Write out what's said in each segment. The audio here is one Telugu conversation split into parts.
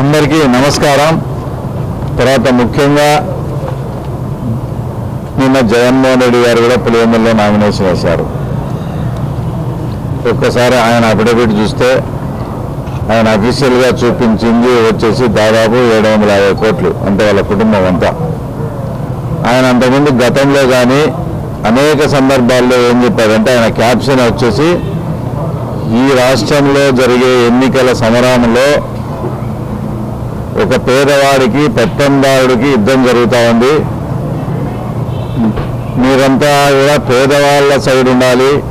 అందరికీ నమస్కారం. తర్వాత ముఖ్యంగా నిన్న జగన్మోహన్ రెడ్డి గారు కూడా పులివెందుల్లో నామినేషన్ వేశారు. ఒక్కసారి ఆయన అఫిడవిట్ చూస్తే ఆయన అఫీషియల్గా చూపించింది వచ్చేసి దాదాపు ఏడు వందల యాభై కోట్లు అంటే వాళ్ళ కుటుంబం అంతా. ఆయన అంతకుముందు గతంలో కానీ అనేక సందర్భాల్లో ఏం చెప్పారంటే ఆయన క్యాప్షన్ వచ్చేసి ఈ రాష్ట్రంలో జరిగే ఎన్నికల సమరంలో ఒక పేదవాడికి పెత్తందారుడికి యుద్ధం జరుగుతూ ఉంది. మీరంతా కూడా పేదవాళ్ళ సైడ్ ఉండాలి.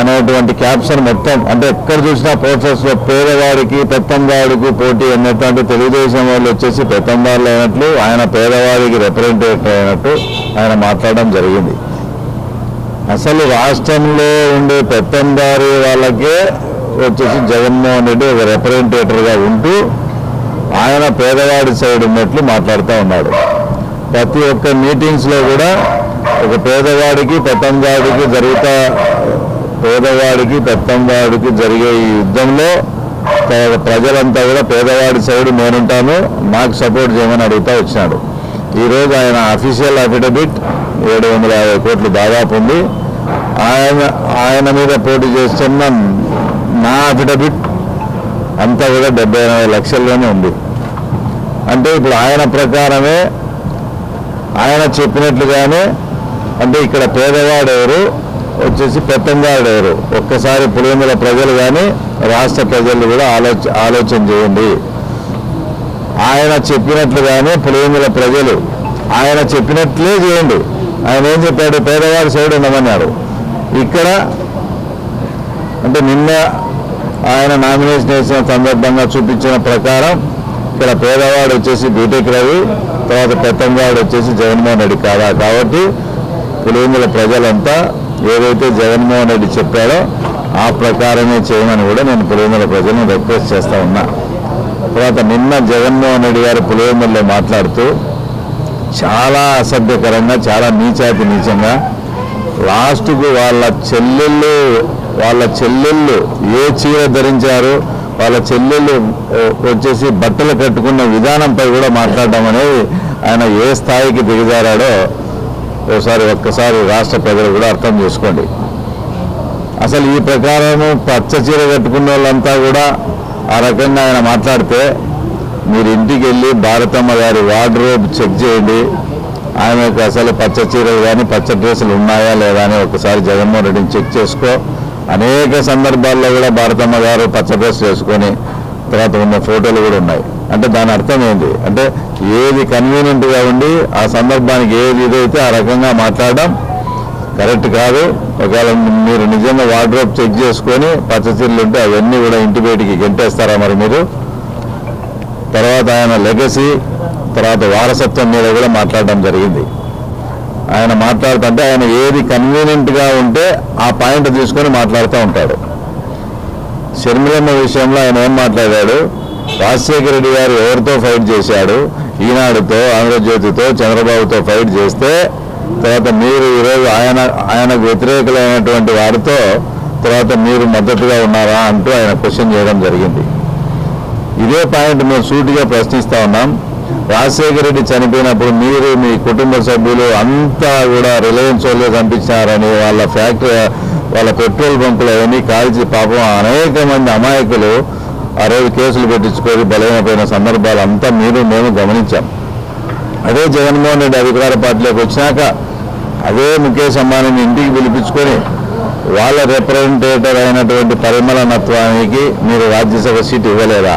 అనేటువంటి క్యాప్షన్ మొత్తం అంటే ఎక్కడ చూసినా పోస్టర్స్లో పేదవాడికి పెత్తందారుడికి పోటీ అన్నటువంటి తెలుగుదేశం వాళ్ళు వచ్చేసి పెత్తందారులు అయినట్లు ఆయన పేదవాడికి రిప్రజెంటేటివ్ అయినట్టు ఆయన మాట్లాడడం జరిగింది. అసలు రాష్ట్రంలో ఉండే పెత్తందారి వాళ్ళకే వచ్చేసి జగన్మోహన్ రెడ్డి ఒక రిప్రజెంటేటర్గా ఉంటూ ఆయన పేదవాడి సైడ్ ఉన్నట్లు మాట్లాడుతూ ఉన్నాడు. ప్రతి ఒక్క మీటింగ్స్లో కూడా ఒక పేదవాడికి పెత్తందాడికి జరుగుతా పేదవాడికి పెత్తంవాడికి జరిగే ఈ యుద్ధంలో ప్రజలంతా కూడా పేదవాడి సైడ్ నేనుంటాను నాకు సపోర్ట్ చేయమని అడుగుతా వచ్చినాడు. ఈరోజు ఆయన అఫీషియల్ అఫిడవిట్ ఏడు వందల యాభై కోట్లు దాదాపు ఉంది. ఆయన ఆయన మీద పోటీ చేస్తున్న నా అఫిడవిట్ అంతా కూడా డెబ్బై ఎనభై లక్షల్లోనే ఉంది. అంటే ఇప్పుడు ఆయన ప్రకారమే ఆయన చెప్పినట్లుగానే అంటే ఇక్కడ పేదవాడు ఎవరు వచ్చేసి పెత్తంగారు ఒక్కసారి పులివెందుల ప్రజలు కానీ రాష్ట్ర ప్రజలు కూడా ఆలోచ ఆలోచన చేయండి. ఆయన చెప్పినట్లుగానే పులివెందుల ప్రజలు ఆయన చెప్పినట్లే చేయండి. ఆయన ఏం చెప్పాడు? పేదవాడి సైడ్ ఉండమన్నాడు ఇక్కడ అంటే నిన్న ఆయన నామినేషన్ వేసిన సందర్భంగా చూపించిన ప్రకారం ఇక్కడ పేదవాడు వచ్చేసి బీటెక్ రవి తర్వాత పెత్తంగాడు వచ్చేసి జగన్మోహన్ రెడ్డి కాదా? కాబట్టి పులివెందుల ప్రజలంతా ఏదైతే జగన్మోహన్ రెడ్డి చెప్పాడో ఆ ప్రకారమే చేయమని కూడా నేను పులివెందుల ప్రజలను రిక్వెస్ట్ చేస్తా ఉన్నా. తర్వాత నిన్న జగన్మోహన్ రెడ్డి గారు పులివెందుల్లో మాట్లాడుతూ చాలా అసభ్యకరంగా చాలా నీచాతి నీచంగా లాస్ట్కు వాళ్ళ చెల్లెళ్ళు వాళ్ళ చెల్లెళ్ళు ఏ చీర ధరించారు వాళ్ళ చెల్లెళ్ళు వచ్చేసి బట్టలు కట్టుకున్న విధానంపై కూడా మాట్లాడడం అనేది ఆయన ఏ స్థాయికి దిగజారాడో ఒకసారి ఒక్కసారి రాష్ట్ర ప్రజలు కూడా అర్థం చేసుకోండి. అసలు ఈ ప్రకారము పచ్చ చీర కట్టుకున్న వాళ్ళంతా కూడా ఆ రకంగా ఆయన మాట్లాడితే మీరు ఇంటికి వెళ్ళి భారతమ్మ గారి వార్డ్రోబ్ చెక్ చేయండి. ఆమెకు అసలు పచ్చ చీరలు కానీ పచ్చ డ్రెస్సులు ఉన్నాయా లేదా అని ఒకసారి జగన్మోహన్ రెడ్డిని చెక్ చేసుకో. అనేక సందర్భాల్లో కూడా భారతమ్మ గారు పచ్చ డ్రెస్ వేసుకొని తర్వాత ఉన్న ఫోటోలు కూడా ఉన్నాయి. అంటే దాని అర్థం ఏంటి అంటే ఏది కన్వీనియంట్గా ఉండి ఆ సందర్భానికి ఏది ఇదైతే ఆ రకంగా మాట్లాడడం కరెక్ట్ కాదు. ఒకవేళ మీరు నిజంగా వార్డ్రోబ్ చెక్ చేసుకొని పచ్చచీరలు ఉంటే అవన్నీ కూడా ఇంటి బయటికి గెంటేస్తారా మరి మీరు? తర్వాత ఆయన లెగసీ తర్వాత వారసత్వం మీద కూడా మాట్లాడడం జరిగింది. ఆయన మాట్లాడుతుంటే ఆయన ఏది కన్వీనియంట్గా ఉంటే ఆ పాయింట్ తీసుకొని మాట్లాడుతూ ఉంటాడు. షర్మిలమ్మ విషయంలో ఆయన ఏం మాట్లాడాడు? రాజశేఖర రెడ్డి గారు ఎవరితో ఫైట్ చేశాడు? ఈనాడుతో ఆంధ్రజ్యోతితో చంద్రబాబుతో ఫైట్ చేస్తే తర్వాత మీరు ఈరోజు ఆయన ఆయనకు వ్యతిరేకులైనటువంటి వారితో తర్వాత మీరు మద్దతుగా ఉన్నారా అంటూ ఆయన క్వశ్చన్ చేయడం జరిగింది. ఇదే పాయింట్ మేము సూటిగా ప్రశ్నిస్తా ఉన్నాం. రాజశేఖర రెడ్డి చనిపోయినప్పుడు మీరు మీ కుటుంబ సభ్యులు అంతా కూడా రిలయన్స్ వాళ్ళు పంపించారని వాళ్ళ ఫ్యాక్టరీ వాళ్ళ పెట్రోల్ బంకులు అవన్నీ కాల్చి పాపం అనేక మంది అమాయకులు ఆ రోజు కేసులు పెట్టించుకొని బలైనపోయిన సందర్భాలు అంతా మీరు మేము గమనించాం. అదే జగన్మోహన్ రెడ్డి అధికార పార్టీలోకి వచ్చినాక అదే ముఖేష్ అంబానీని ఇంటికి పిలిపించుకొని వాళ్ళ రిప్రజెంటేటర్ అయినటువంటి పరిమళనత్వానికి మీరు రాజ్యసభ సీట్ ఇవ్వలేదా?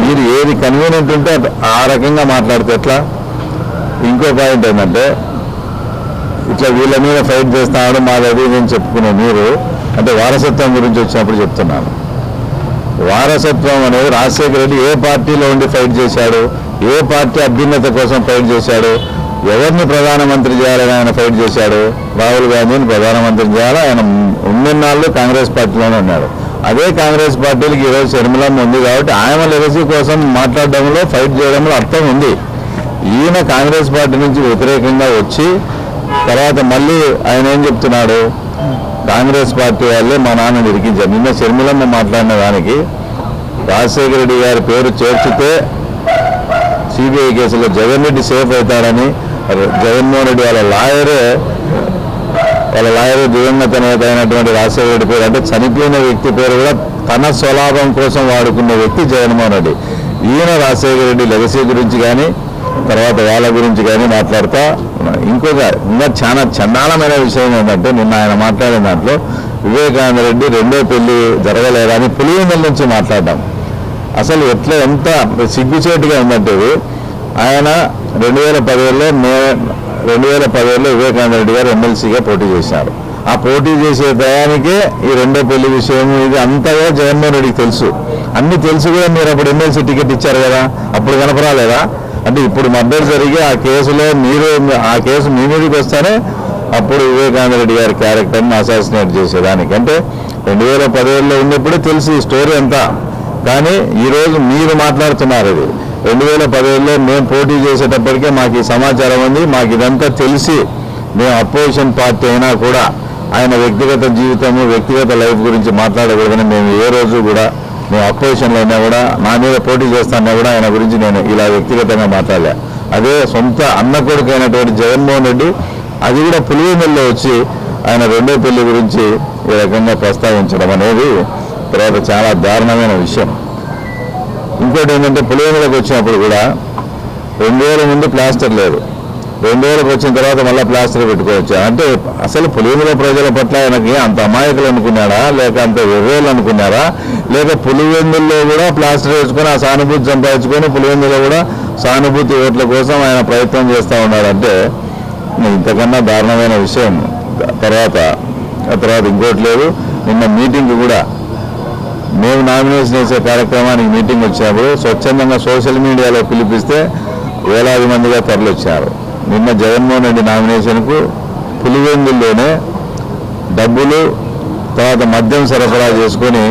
మీరు ఏది కన్వీనియంట్ ఉంటే ఆ రకంగా మాట్లాడితే ఎట్లా? ఇంకో పాయింట్ ఏంటంటే ఇట్లా వీళ్ళ మీద ఫైట్ చేస్తాడు మాది అది ఇది అని చెప్పుకునే మీరు అంటే వారసత్వం గురించి వచ్చినప్పుడు చెప్తున్నాను. వారసత్వం అనేది రాజశేఖర రెడ్డి ఏ పార్టీలో ఉండి ఫైట్ చేశాడు? ఏ పార్టీ అభ్యున్నత కోసం ఫైట్ చేశాడు? ఎవరిని ప్రధానమంత్రి చేయాలని ఆయన ఫైట్ చేశాడు? రాహుల్ గాంధీని ప్రధానమంత్రి చేయాలి? ఆయన ఉన్నన్నాళ్ళు కాంగ్రెస్ పార్టీలోనే ఉన్నాడు. అదే కాంగ్రెస్ పార్టీలకి ఈరోజు శర్మిలమ్మ ఉంది కాబట్టి ఆయన లెగసీ కోసం మాట్లాడడంలో ఫైట్ చేయడంలో అర్థం ఉంది. ఈయన కాంగ్రెస్ పార్టీ నుంచి వ్యతిరేకంగా వచ్చి తర్వాత మళ్ళీ ఆయన ఏం చెప్తున్నాడు? కాంగ్రెస్ పార్టీ వాళ్ళే మా నాన్నని ఇరికించారు నిన్న శర్మిలమ్మ మాట్లాడిన దానికి రాజశేఖర రెడ్డి గారి పేరు చేర్చితే సిబిఐ కేసులో జగన్ రెడ్డి సేఫ్ అవుతాడని జగన్మోహన్ రెడ్డి వాళ్ళ లాయరే వాళ్ళ లాయర్ దివంగత నేత అయినటువంటి రాజశేఖర రెడ్డి పేరు. అంటే చనిపోయిన వ్యక్తి పేరు కూడా తన స్వలాభం కోసం వాడుకున్న వ్యక్తి జగన్మోహన్ రెడ్డి. ఈయన రాజశేఖర రెడ్డి లెగసీ గురించి కానీ తర్వాత వాళ్ళ గురించి కానీ మాట్లాడతా. ఇంకొక ఇంకా చాలా చండాలమైన విషయం ఏంటంటే నిన్న ఆయన మాట్లాడిన దాంట్లో వివేకానంద రెడ్డి రెండో పెళ్ళి జరగలేదని పులివెందుల నుంచి మాట్లాడడం. అసలు ఎట్లా ఎంత సిగ్గుచేటుగా ఉందంటే ఆయన రెండు వేల పదిహేడులో మే రెండు వేల పదిహేడులో వివేకానంద రెడ్డి గారు ఎమ్మెల్సీగా పోటీ చేశారు. ఆ పోటీ చేసే టయానికే ఈ రెండో పెళ్ళి విషయం ఇది అంతగా జగన్మోహన్ రెడ్డికి తెలుసు. అన్ని తెలుసు కూడా మీరు అప్పుడు ఎమ్మెల్సీ టికెట్ ఇచ్చారు కదా అప్పుడు కనపరాలేదా? అంటే ఇప్పుడు మర్డర్ జరిగి ఆ కేసులో మీరు ఆ కేసు మీ మీదకి వస్తేనే అప్పుడు వివేకానంద రెడ్డి గారి క్యారెక్టర్ని అసాసినేట్ చేసేదానికి. అంటే రెండు వేల పదిహేడులో ఉన్నప్పుడే తెలుసు ఈ స్టోరీ అంతా. కానీ ఈరోజు మీరు మాట్లాడుతున్నారు ఇది. రెండు వేల పదిహేడులో మేము పోటీ చేసేటప్పటికే మాకు ఈ సమాచారం ఉంది. మాకు ఇదంతా తెలిసి మేము అపోజిషన్ పార్టీ అయినా కూడా ఆయన వ్యక్తిగత జీవితము వ్యక్తిగత లైఫ్ గురించి మాట్లాడకూడదని మేము ఏ రోజు కూడా మేము అపోజిషన్లో అయినా కూడా నా మీద పోటీ చేస్తానన్నా కూడా ఆయన గురించి నేను ఇలా వ్యక్తిగతంగా మాట్లాడలే. అదే సొంత అన్న కొడుకు అయినటువంటి జగన్మోహన్ రెడ్డి అది కూడా పులివెందుల్లో వచ్చి ఆయన రెండో పెళ్ళి గురించి ఈ రకంగా ప్రస్తావించడం అనేది తర్వాత చాలా దారుణమైన విషయం. ఇంకోటి ఏంటంటే పులివెందులకు వచ్చినప్పుడు కూడా రెండు వేల ముందు ప్లాస్టర్ లేదు. రెండు వేలకు వచ్చిన తర్వాత మళ్ళీ ప్లాస్టర్ పెట్టుకోవచ్చు? అంటే అసలు పులివెందుల ప్రజల పట్ల ఆయనకి అంత అమాయకులు అనుకున్నాడా? లేక అంత వెర్రేలు అనుకున్నారా? లేక పులివెందుల్లో కూడా ప్లాస్టర్ వేసుకొని ఆ సానుభూతి సంపాదించుకొని పులివెందులో కూడా సానుభూతి ఓట్ల కోసం ఆయన ప్రయత్నం చేస్తూ ఉన్నాడంటే ఇంతకన్నా దారుణమైన విషయం. తర్వాత తర్వాత ఇంకోటి లేదు. నిన్న మీటింగ్ కూడా మేము నామినేషన్ చేసే కార్యక్రమానికి మీటింగ్ వచ్చినప్పుడు స్వచ్ఛందంగా సోషల్ మీడియాలో పిలిపిస్తే వేలాది మందిగా తరలిచ్చారు. నిన్న జగన్మోహన్ రెడ్డి నామినేషన్కు పులివెందుల్లోనే డబ్బులు తర్వాత మద్యం సరఫరా చేసుకొని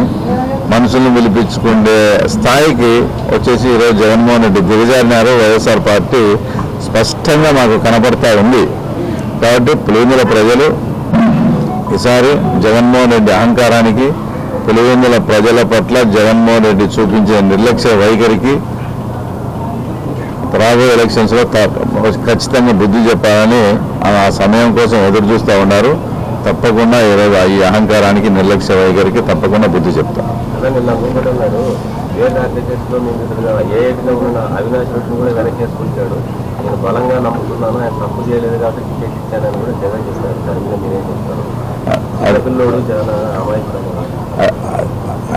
మనుషులను పిలిపించుకునే స్థాయికి వచ్చేసి ఈరోజు జగన్మోహన్ రెడ్డి దిగజారినారు. వైఎస్ఆర్ పార్టీ స్పష్టంగా మాకు కనపడతా ఉంది. కాబట్టి పులివెందుల ప్రజలు ఈసారి జగన్మోహన్ రెడ్డి అహంకారానికి పులివెందుల ప్రజల పట్ల జగన్మోహన్ రెడ్డి చూపించే నిర్లక్ష్య వైఖరికి రాబోయే ఎలక్షన్స్లో త- ఖచ్చితంగా బుద్ధి చెప్పాలని ఆ ఆ సమయం కోసం ఎదురు చూస్తూ ఉన్నారు. తప్పకుండా ఈరోజు ఈ అహంకారానికి నిర్లక్ష్య వైఖరికి తప్పకుండా బుద్ధి చెప్తాం.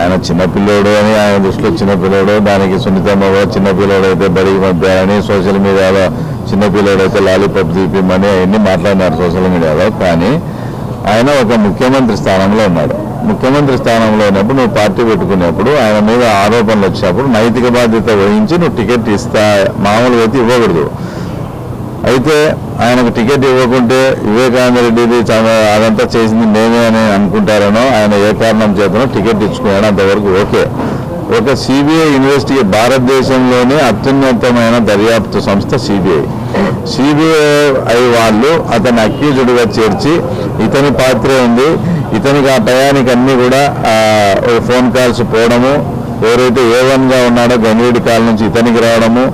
ఆయన చిన్నపిల్లోడు అని ఆయన దృష్టిలో చిన్నపిల్లోడు దానికి సున్నితమ్మ కూడా చిన్నపిల్లోడు అయితే బడికి పంపారని సోషల్ మీడియాలో చిన్నపిల్లోడు అయితే లాలీపాప్ తీపిమ్మని అవన్నీ మాట్లాడినారు సోషల్ మీడియాలో. కానీ ఆయన ఒక ముఖ్యమంత్రి స్థానంలో ఉన్నాడు. ముఖ్యమంత్రి స్థానంలో ఉన్నప్పుడు నువ్వు పార్టీ పెట్టుకునేప్పుడు ఆయన మీద ఆరోపణలు వచ్చినప్పుడు నైతిక బాధ్యత వహించి నువ్వు టికెట్ ఇస్తా మామూలుగా అయితే ఇవ్వకూడదు. అయితే ఆయనకు టికెట్ ఇవ్వకుంటే వివేకానంద రెడ్డిది చాలా అదంతా చేసింది మేమే అని అనుకుంటారనో ఆయన ఏ కారణం చేతనో టికెట్ ఇచ్చుకున్నాడు అంతవరకు ఓకే. ఒక సిబిఐ ఇన్వెస్టిగే భారతదేశంలోనే అత్యున్నతమైన దర్యాప్తు సంస్థ సిబిఐ. సిబిఐ వాళ్ళు అతన్ని అక్యూజుడ్గా చేర్చి ఇతని పాత్రే ఉంది. ఇతనికి ఆ టయానికి అన్ని కూడా ఫోన్ కాల్స్ పోవడము ఎవరైతే ఏ వన్గా ఉన్నాడో గంగిరెడ్డి కాల్ నుంచి ఇతనికి రావడము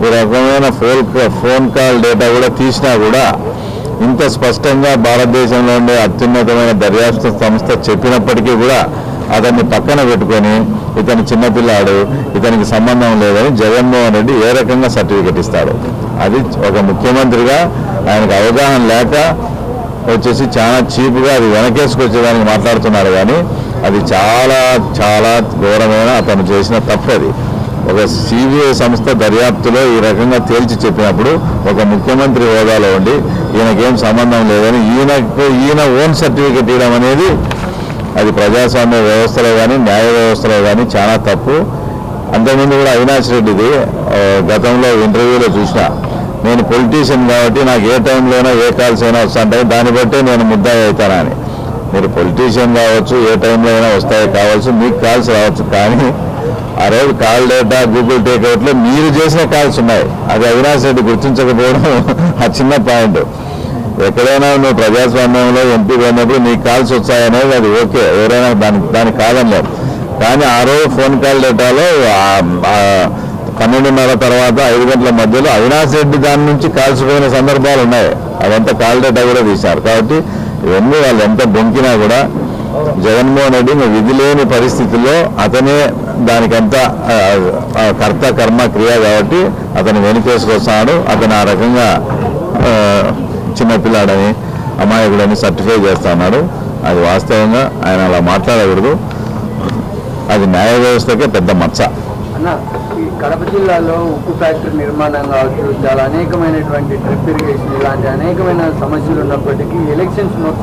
ఈ రకమైన ఫోన్ ఫోన్ కాల్ డేటా కూడా తీసినా కూడా ఇంత స్పష్టంగా భారతదేశంలో ఉండే అత్యున్నతమైన దర్యాప్తు సంస్థ చెప్పినప్పటికీ కూడా అతన్ని పక్కన పెట్టుకొని ఇతను చిన్నపిల్లాడు ఇతనికి సంబంధం లేదని జగన్మోహన్ రెడ్డి ఏ రకంగా సర్టిఫికెట్ ఇస్తాడు? అది ఒక ముఖ్యమంత్రిగా ఆయనకు అవగాహన లేక వచ్చేసి చాలా చీప్గా అది వెనకేసుకొచ్చేదానికి మాట్లాడుతున్నారు కానీ అది చాలా చాలా ఘోరమైన అతను చేసిన తప్పు అది. ఒక సిబిఐ సంస్థ దర్యాప్తులో ఈ రకంగా తేల్చి చెప్పినప్పుడు ఒక ముఖ్యమంత్రి హోదాలో ఉండి ఈయనకేం సంబంధం లేదని ఈయనకు ఈయన ఓన్ సర్టిఫికెట్ ఇవ్వడం అనేది అది ప్రజాస్వామ్య వ్యవస్థలో కానీ న్యాయ వ్యవస్థలో కానీ చాలా తప్పు. అంతకుముందు కూడా అవినాష్ రెడ్డిది గతంలో ఇంటర్వ్యూలో చూసిన నేను పొలిటీషియన్ కాబట్టి నాకు ఏ టైంలోనో ఏ కాల్స్ అయినా వస్తుంటాయి దాన్ని బట్టి నేను ముద్దా అవుతానని మీరు పొలిటీషియన్ కావచ్చు ఏ టైంలో అయినా వస్తాయి కావచ్చు మీకు కాల్స్ రావచ్చు కానీ ఆ రోజు కాల్ డేటా గూగుల్ టేక్అవుట్లో మీరు చేసిన కాల్స్ ఉన్నాయి. అది అవినాష్ రెడ్డి గుర్తించకపోవడం ఆ చిన్న పాయింట్. ఎక్కడైనా నువ్వు ప్రజాస్వామ్యంలో ఎంపీ పోయినప్పుడు నీ కాల్స్ వచ్చాయనేది అది ఓకే. ఎవరైనా దాని దానికి కాదన్నారు కానీ ఆ రోజు ఫోన్ కాల్ డేటాలో పన్నెండున్నర తర్వాత ఐదు గంటల మధ్యలో అవినాష్ రెడ్డి దాని నుంచి కాల్స్ పోయిన సందర్భాలు ఉన్నాయి. అదంతా కాల్ డేటా కూడా తీశారు. కాబట్టి ఇవన్నీ వాళ్ళు ఎంత బొంకినా కూడా జగన్మోహన్ రెడ్డి విధి లేని పరిస్థితుల్లో అతనే దానికంతా కర్త కర్మ క్రియ కాబట్టి అతను వెనుకేసుకొస్తాడు అతను ఆ రకంగా చిన్నపిల్లాడని అమాయకుడని సర్టిఫై చేస్తున్నాడు. అది వాస్తవంగా ఆయన అలా మాట్లాడకూడదు. అది న్యాయ వ్యవస్థకే పెద్ద మచ్చ. అన్న ఈ కడప జిల్లాలో ఉక్కు ఫ్యాక్టరీ నిర్మాణం కావచ్చు చాలా అనేకమైనటువంటి డ్రిప్ ఇరిగేషన్ ఇలాంటి అనేకమైన సమస్యలు ఉన్నప్పటికీ ఎలక్షన్స్ మొత్తం